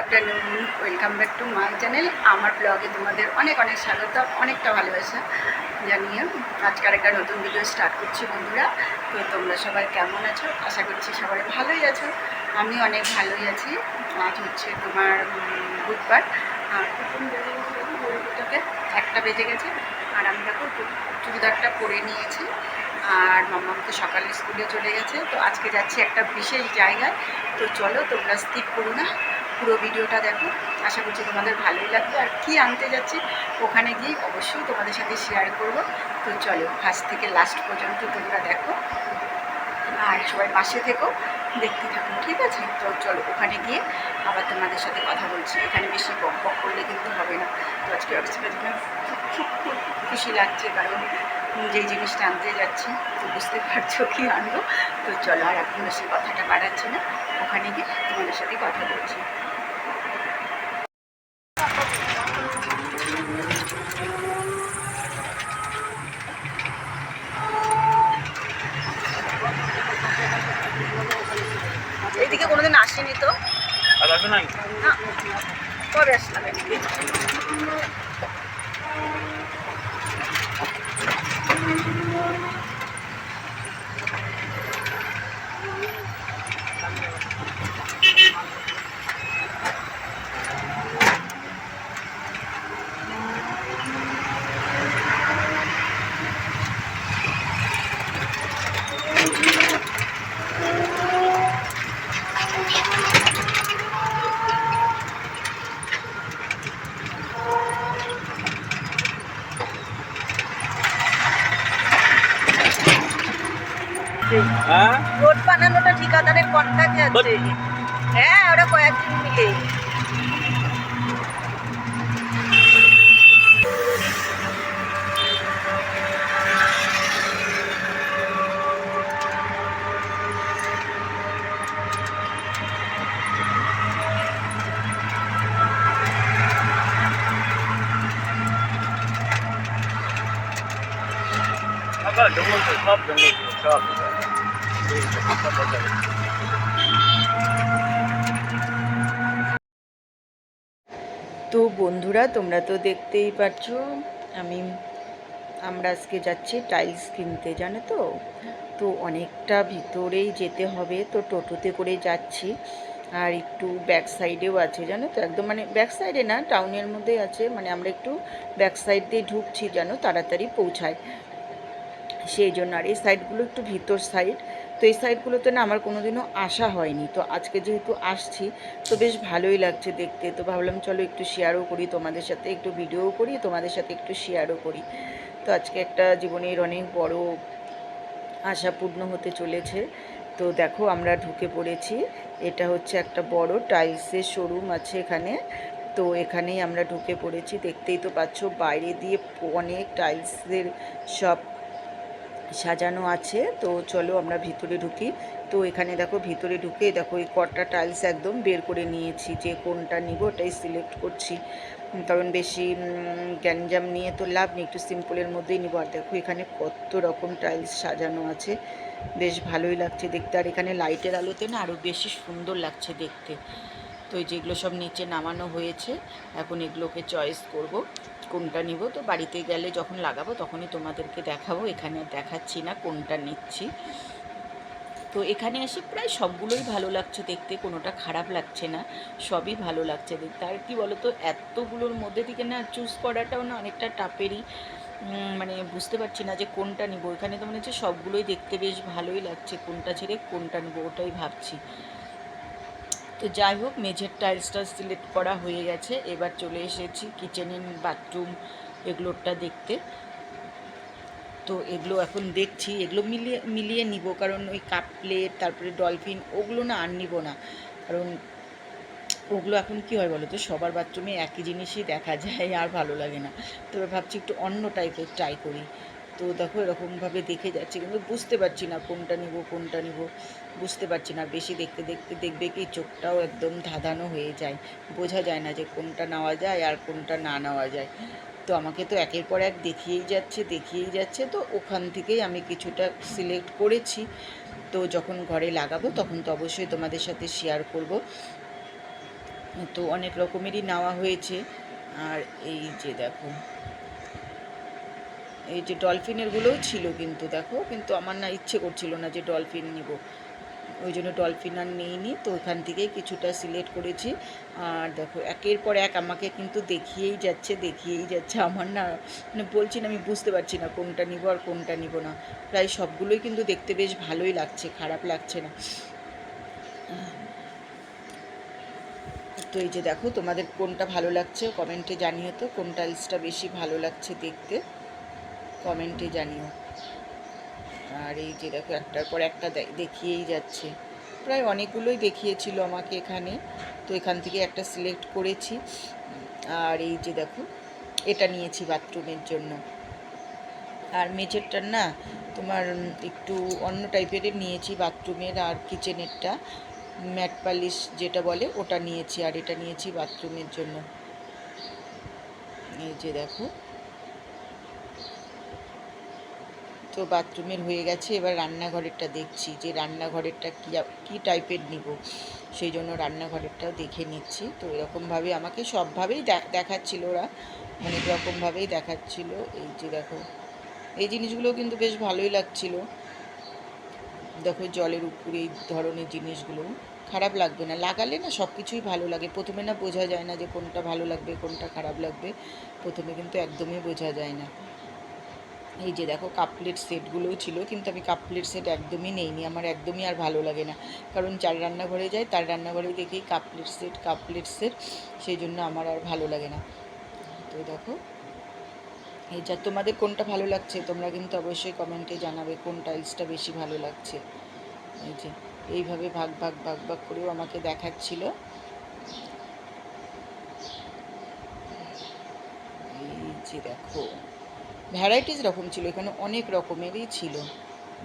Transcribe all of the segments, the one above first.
Afternoon welcome back to my channel আমার ব্লগে তোমাদের অনেক অনেক স্বাগত, অনেকটা ভালোবাসা জানিয়ে আজকে আরেকটা নতুন ভিডিও স্টার্ট করছি বন্ধুরা। তো তোমরা সবাই কেমন আছো? আশা করছি সবাই ভালোই আছো। আমি অনেক ভালোই আছি। আজ হচ্ছে তোমার বুধবার। আর গেছে একটা বেজে গেছে। আর আমি দেখো চুড়িদারটা পরে নিয়েছি। আর মাম্মাম তো সকালে স্কুলে চলে গেছে। তো আজকে যাচ্ছি একটা বিশেষ জায়গায়। তো চলো তোমরা স্কিপ করো না। পুরো ভিডিওটা দেখো। আশা করছি তোমাদের ভালোই লাগবে। আর কি আনতে যাচ্ছি, ওখানে গিয়ে অবশ্যই তোমাদের সাথে শেয়ার করব। তো চলো ফার্স্ট থেকে লাস্ট পর্যন্ত তোমরা দেখো। আর সবাই পাশে থেকো, দেখতে থাকো, ঠিক আছে? তো চলো, ওখানে গিয়ে আবার তোমাদের সাথে কথা বলছি। এখানে বেশি বক বক করলে কিন্তু হবে না। তো আজকে অবশ্যই খুব খুব খুশি লাগছে, কারণ যেই জিনিসটা আনতে যাচ্ছি, তো বুঝতে পারছ কি আনব। তো চলো, আর এখন বেশি কথাটা বাড়াচ্ছি না। ওখানে গিয়ে তোমাদের সাথে কথা বলছি। এইদিকে কোনোদিন আসেনি তো? না কবে আসলাম いいね。হ্যাঁ? রোড বানানোটা ঠিকাদারের কন্ট্যাক্ট আছে। হ্যাঁ ওরা কয়েকজন মিলে। জঙ্গল সব জঙ্গল সব। তো বন্ধুরা, তোমরা তো দেখতেই পাচ্ছ, আমি, আমরা আজকে যাচ্ছি টাইলস কিনতে, জানো তো? তো অনেকটা ভিতরেই যেতে হবে, তো টোটোতে করে যাচ্ছি। আর একটু ব্যাক সাইডেও আছে, জানো তো? একদম মানে ব্যাক সাইডে না টাউনের মধ্যেই আছে মানে আমরা একটু ব্যাক সাইড দিয়ে ঢুকছি যেন তাড়াতাড়ি পৌঁছায়। সেই জন্য আর এই সাইডগুলো একটু ভিতর সাইড এই সাইডগুলোতে না আমার কোনোদিনও আসা হয়নি। তো আজকে যেহেতু আসছি, তো বেশ ভালোই লাগছে দেখতে। তো ভাবলাম চলো একটু শেয়ারও করি তোমাদের সাথে, একটু ভিডিও করি, তোমাদের সাথে একটু শেয়ারও করি। তো আজকে একটা জীবনের অনেক বড় আশা পূর্ণ হতে চলেছে। তো দেখো আমরা ঢুকে পড়েছি। এটা হচ্ছে একটা বড় টাইলসের শোরুম আছে এখানে। তো এখানেই আমরা ঢুকে পড়েছি। দেখতেই তো পাচ্ছ বাইরে দিয়ে অনেক টাইলসের সব সাজানো আছে। তো চলো আমরা ভিতরে ঢুকি। তো এখানে দেখো, ভিতরে ঢুকে দেখো, এই কটা টাইলস একদম বের করে নিয়েছি। যে কোনটা নিব ওটাই সিলেক্ট করছি। কারণ বেশি গ্যাঞ্জাম নিয়ে তো লাভ নেই, একটু সিম্পলের মধ্যেই নিব। আর দেখো, এখানে কত রকম টাইলস সাজানো আছে। বেশ ভালোই লাগছে দেখতে। আর এখানে লাইটের আলোতে না আরও বেশি সুন্দর লাগছে দেখতে। তো এই যেগুলো সব নিচে নামানো হয়েছে। এখন এগুলোকে চয়েস করব। কোনটা নিব? তো বাড়িতে গেলে যখন লাগাবো তখনই তোমাদেরকে দেখাবো। এখানে দেখাচ্ছি না কোনটা নিচ্ছি। তো এখানে এসে প্রায় সবগুলোই ভালো লাগছে দেখতে, কোনোটা খারাপ লাগছে না, সবই ভালো লাগছে দেখতে। আর কি বলতো, এতগুলোর মধ্যে থেকে না চুজ করাটাও না অনেকটা টাপেরই মানে বুঝতে পারছি না যে কোনটা নিব। এখানে তো মনে হচ্ছে সবগুলোই দেখতে বেশ ভালোই লাগছে, কোনটা ছেড়ে কোনটা নেব ওটাই ভাবছি। তো যাই হোক, মেঝের টাইলসটা সিলেক্ট করা হয়ে গেছে। এবার চলে এসেছি কিচেনের বাথরুম এগুলোটা দেখতে। তো এগুলো এখন দেখছি, এগুলো মিলিয়ে মিলিয়ে নিব। কারণ ওই কাপ প্লেট তারপরে ডলফিন ওগুলো না আর নিব না। কারণ ওগুলো এখন কি হয় বলো তো সবার বাথরুমে একই জিনিসই দেখা যায় আর ভালো লাগে না। তবে ভাবছি একটু অন্য টাইপের ট্রাই করি। তো দেখো এরকমভাবে দেখে যাচ্ছে, কিন্তু বুঝতে পারছি না কোনটা নিব কোনটা নিব। বুঝতে পারছি না, বেশি দেখতে দেখতে, দেখবে কি চোখটাও একদম ধাঁধানো হয়ে যায়। বোঝা যায় না যে কোনটা নেওয়া যায় আর কোনটা না নেওয়া যায়। তো আমাকে তো একের পর এক দেখিয়েই যাচ্ছে দেখিয়েই যাচ্ছে। তো ওখান থেকেই আমি কিছুটা সিলেক্ট করেছি। তো যখন ঘরে লাগাবো তখন তো অবশ্যই তোমাদের সাথে শেয়ার করব। তো অনেক রকমেরই নেওয়া হয়েছে। আর এই যে দেখো। এই যে ডলফিনেরগুলোও ছিল কিন্তু, দেখো, কিন্তু আমার না ইচ্ছে করছিল না যে ডলফিন নিব। ওই জন্য ডলফিন আর নিইনি, তো ওখান থেকেই কিছুটা সিলেক্ট করেছি। আর দেখো, একের পর এক আমাকে কিন্তু দেখিয়েই যাচ্ছে দেখিয়েই যাচ্ছে। আমার না মানে বলছি না, আমি বুঝতে পারছি না কোনটা নিব আর কোনটা নিব না। প্রায় সবগুলোই কিন্তু দেখতে বেশ ভালোই লাগছে, খারাপ লাগছে না। তো এই যে দেখো, তোমাদের কোনটা ভালো লাগছে, কমেন্টে জানিও তো কোন টাইলসটা বেশি ভালো লাগছে দেখতে। কমেন্টে জানিও। আর এই যে দেখো, একটার পর একটা দেখিয়েই যাচ্ছে। প্রায় অনেকগুলোই দেখিয়েছিল আমাকে এখানে। তো এখান থেকে একটা সিলেক্ট করেছি। আর এই যে দেখো, এটা নিয়েছি বাথরুমের জন্য। আর মেঝেরটার না, তোমার একটু অন্য টাইপের নিয়েছি বাথরুমের আর কিচেনেরটা। ম্যাট পালিশ যেটা বলে, ওটা নিয়েছি। আর এটা নিয়েছি বাথরুমের জন্য। এই যে দেখো তো বাথরুমের হয়ে গেছে, এবার রান্নাঘরেরটা দেখছি যে রান্নাঘরেরটা কী কী টাইপের নিব। সেই জন্য রান্নাঘরেরটাও দেখে নিচ্ছি। তো এরকমভাবে আমাকে সবভাবেই দেখাচ্ছিল ওরা, অনেক রকমভাবেই দেখাচ্ছিল। এই যে দেখো, এই জিনিসগুলো কিন্তু বেশ ভালোই লাগছিল। দেখো জলের উপরে এই ধরনের জিনিসগুলো, খারাপ লাগবে না। লাগালে না সব কিছুই ভালো লাগে। প্রথমে না বোঝা যায় না যে কোনটা ভালো লাগবে, কোনটা খারাপ লাগবে। প্রথমে কিন্তু একদমই বোঝা যায় না। এই যে দেখো কাপ প্লেট সেটগুলোও ছিল, কিন্তু আমি কাপ প্লেট সেট একদমই নেইনি। আমার একদমই আর ভালো লাগে না। কারণ যার রান্নাঘরে যাই, তার রান্নাঘরে দেখেই cup plate set cup plate set সেই জন্য আমার আর ভালো লাগে না। তো দেখো, এই যা, তোমাদের কোনটা ভালো লাগছে? তোমরা কিন্তু অবশ্যই কমেন্টে জানাবে কোন টাইলসটা বেশি ভালো লাগছে। এই যে, এইভাবে ভাগ ভাগ ভাগ ভাগ করেও আমাকে দেখাচ্ছিল। এই যে দেখো ভ্যারাইটিস রকম ছিল, এখানে অনেক রকমেরই ছিল।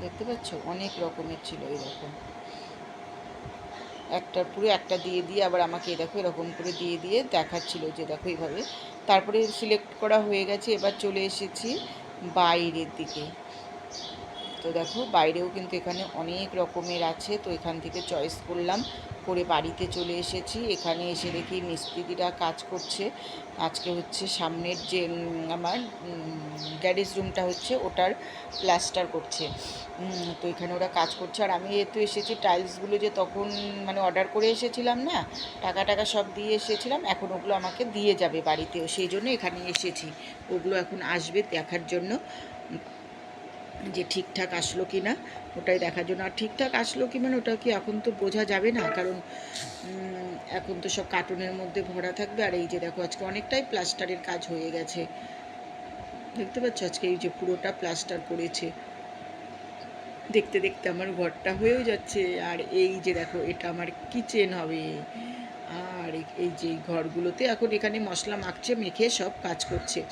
দেখতে পাচ্ছ? অনেক রকমের ছিল এরকম। রকম একটার পুরো একটা দিয়ে দিয়ে আবার আমাকে এরকম এরকম করে দিয়ে দিয়ে দেখাচ্ছিল যে দেখো এইভাবে। তারপরে সিলেক্ট করা হয়ে গেছে, এবার চলে এসেছি বাইরের দিকে। তো দেখো, বাইরেও কিন্তু এখানে অনেক রকমের আছে। তো এখান থেকে চয়েস করলাম, করে বাড়িতে চলে এসেছি। এখানে এসে দেখি মিস্ত্রিরা কাজ করছে। আজকে হচ্ছে সামনের যে আমার গ্যারেজ রুমটা হচ্ছে, ওটার প্লাস্টার করছে। তো এখানে ওরা কাজ করছে। আর আমি এতে এসেছি টাইলসগুলো যে তখন মানে অর্ডার করে এসেছিলাম না, টাকা টাকা সব দিয়ে এসেছিলাম, এখন ওগুলো আমাকে দিয়ে যাবে বাড়িতেও। সেই জন্য এখানে এসেছি। ওগুলো এখন আসবে দেখার জন্য। যে ঠিকঠাক আসলো কি না, ওটাই দেখার জন্য। আর ঠিকঠাক আসলো কি মানে ওটা কি এখন তো বোঝা যাবে না, কারণ এখন তো সব কার্টুনের মধ্যে ভরা থাকবে। আর এই যে দেখো, আজকে অনেকটাই প্লাস্টারের কাজ হয়ে গেছে। দেখতে পাচ্ছ আজকে এই যে পুরোটা প্লাস্টার করেছে। দেখতে দেখতে আমার ঘরটা হয়েও যাচ্ছে। আর এই যে দেখো, এটা আমার কিচেন হবে। আর এই- যে ঘরগুলোতে এখন এখানে মশলা মাখছে, মেখে সব কাজ করছে।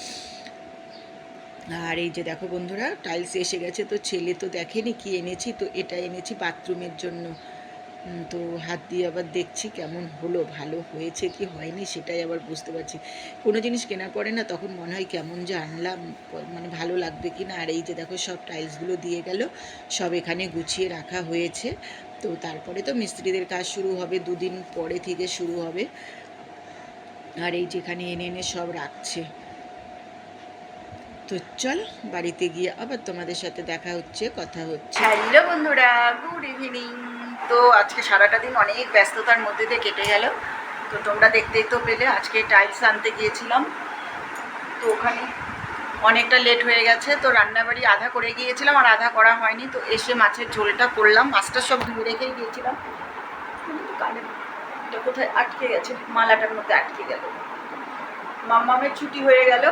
আর এই যে দেখো বন্ধুরা টাইলস এসে গেছে, তো ছেলে তো দেখেনি কি এনেছি, তো এটা এনেছি বাথরুমের জন্য। তো হাত দিয়ে আবার দেখছি কেমন হলো, ভালো হয়েছে কি হয়নি সেটাই আবার বুঝতে পারছি। কোনো জিনিস কেনার পরে না, তখন মনে হয় কেমন যে আনলাম মানে ভালো লাগবে কি না। আর এই যে দেখো সব টাইলসগুলো দিয়ে গেল, সব এখানে গুছিয়ে রাখা হয়েছে। তো তারপরে তো মিস্ত্রিদের কাজ শুরু হবে, দুদিন পরে থেকে শুরু হবে। আর এই যেখানে এনে এনে সব রাখছে। তো চল বাড়িতে গিয়ে আবার তোমাদের সাথে দেখা হচ্ছে, কথা হচ্ছে। হ্যালো বন্ধুরা গুড ইভিনিং তো আজকে সারাটা দিন অনেক ব্যস্ততার মধ্যে দিয়ে কেটে গেল। তো তোমরা দেখতেই তো পেলে, আজকে টাইলস আনতে গিয়েছিলাম। তো ওখানে অনেকটা লেট হয়ে গেছে, তো রান্নাবাড়ি আধা করে গিয়েছিলাম আর আধা করা হয়নি। তো এসে মাছের ঝোলটা করলাম, মাছটা সব ধুয়ে রেখেই গিয়েছিলাম। কোথায় আটকে গেছে? মালাটার মধ্যে আটকে গেল। মাম্মামের ছুটি হয়ে গেল।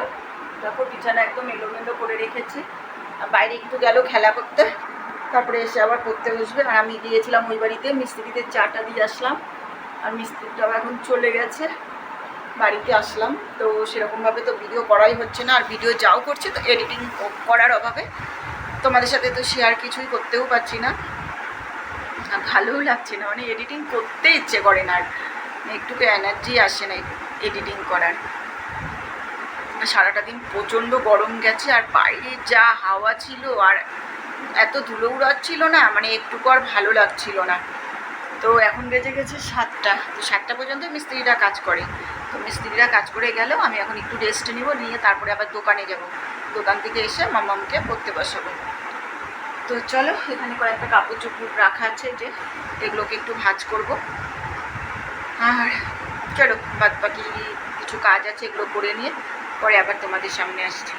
দেখো বিছানা একদম এলোমেলো করে রেখেছি। আর বাইরে একটু গেল খেলা করতে। তারপরে এসে আবার পড়তে বসবে। আর আমি গিয়েছিলাম ওই বাড়িতে মিস্ত্রিদের চাটা দিয়ে আসলাম। আর মিস্ত্রিটাও এখন চলে গেছে। বাড়িতে আসলাম। তো সেরকমভাবে তো ভিডিও করাই হচ্ছে না। আর ভিডিও যাও করছে, তো এডিটিং করার অভাবে তোমাদের সাথে তো শেয়ার কিছুই করতেও পারছি না। ভালোও লাগছে না। মানে এডিটিং করতে ইচ্ছে করে না। আর একটুকু এনার্জি আসে না এডিটিং করার। সারাটা দিন প্রচণ্ড গরম গেছে আর বাইরে যা হাওয়া ছিল আর এত ধুলো উড়াচ্ছিল না মানে একটুকু আর ভালো লাগছিল না। তো এখন বেজে গেছে সাতটা, তো সাতটা পর্যন্ত মিস্ত্রিরা কাজ করে। তো মিস্ত্রিরা কাজ করে গেলেও আমি এখন একটু রেস্ট নিব, নিয়ে তারপরে আবার দোকানে যাব। দোকান থেকে এসে মামামকে পড়তে বসাবো। তো চলো, এখানে কয়েকটা কাপড় চোপড় রাখা আছে যে এগুলোকে একটু ভাজ করব। আর চলো বাদ বাকি কিছু কাজ আছে এগুলো করে নিয়ে পরে আবার তোমাদের সামনে আসছি।